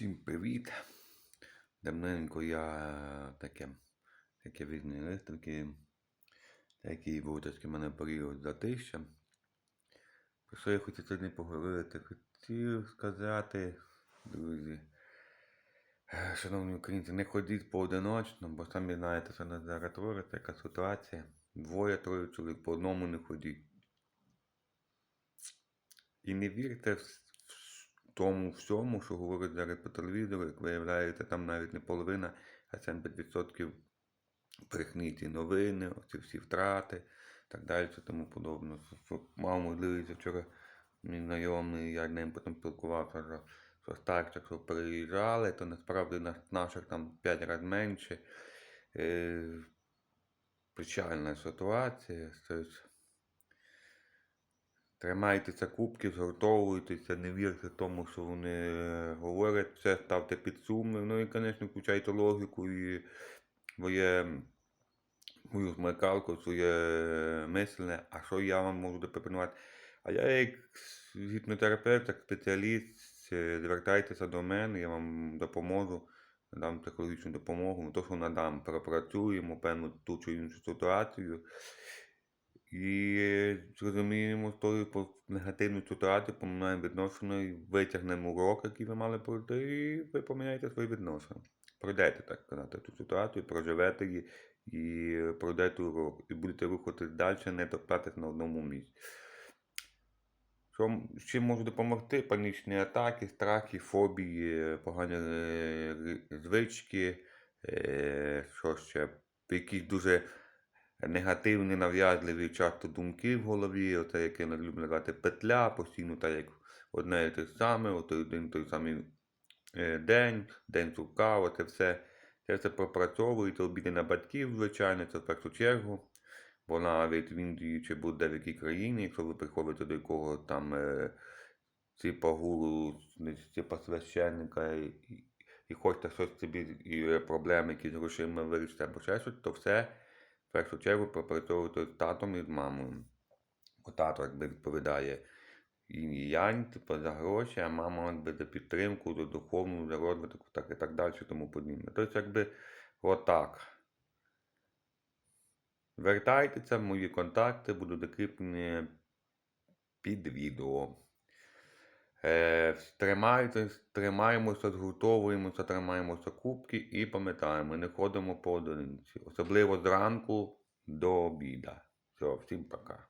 Всім привіт! Давненько я таке, таке різні виставки, такий був трошки в мене період затища. Про що я хотів сьогодні поговорити? Хотів сказати, друзі, е, шановні українці, не ходіть поодиночно, бо самі знаєте, що на зараз твориться, яка ситуація. Двоє-троє чоловік по одному не ходіть. І не вірте в тому всьому, що говорять зараз по телевізору, як виявляється, там навіть не половина, а 70% брехні ті новини, оці всі втрати, так далі, тому подобне. Мав можливість вчора мій знайомий, я з ним потім спілкувався, що, що старших, що переїжджали, то насправді наших там 5 разів менше. Е, печальна ситуація. Тобто, Тримайтеся кубки, згуртовуйтеся, не вірте тому, що вони е, говорять, все ставте під сумнів. Ну і, звісно, включайте логіку і своє, мою смикалку, своє мислене, а що я вам можу запропонувати. А я як гіпнотерапевт, як спеціаліст, е, звертайтеся до мене, я вам допоможу, надам психологічну допомогу. То, що надам, пропрацюємо певну ту чи іншу ситуацію. І зрозуміємо з тою негативну ситуацію, поміняємо відношення і витягнемо урок, який ви мали пройти, і ви поміняєте свої відношення. Пройдете, так сказати, цю ситуацію, проживете її і пройдете урок. І будете рухатись далі, не топтатись на одному місці. Що, чим можу допомогти? Панічні атаки, страхи, фобії, погані е, звички, е, що ще, якісь дуже негативні, нав'язливі часто думки в голові, оце, яке люблю називати петля, постійно так як одне і те саме, от один той самий е, день, день сурка, оце все. Це все пропрацьовується, обіди на батьків, звичайно, це в першу чергу. Бо навіть в Індії чи будь-де в якій країні, якщо ви приходите до якого там типа гуру, типа священника і, і, хочете щось собі, і проблеми, які з грошима вирішити або ще щось, то все в першу чергу пропрацьовувати з татом і з мамою. Бо тато якби відповідає янь, типу, за гроші, а мама якби за підтримку, за духовну, за розвиток, так і так далі, тому подібне. Тобто, якби отак. Звертайтеся, мої контакти будуть закріплені під відео. Е, тримайтесь, тримаємося, згуртовуємося, тримаємося кубки і пам'ятаємо, не ходимо поодинці. Особливо зранку до обіда. Все, всім пока.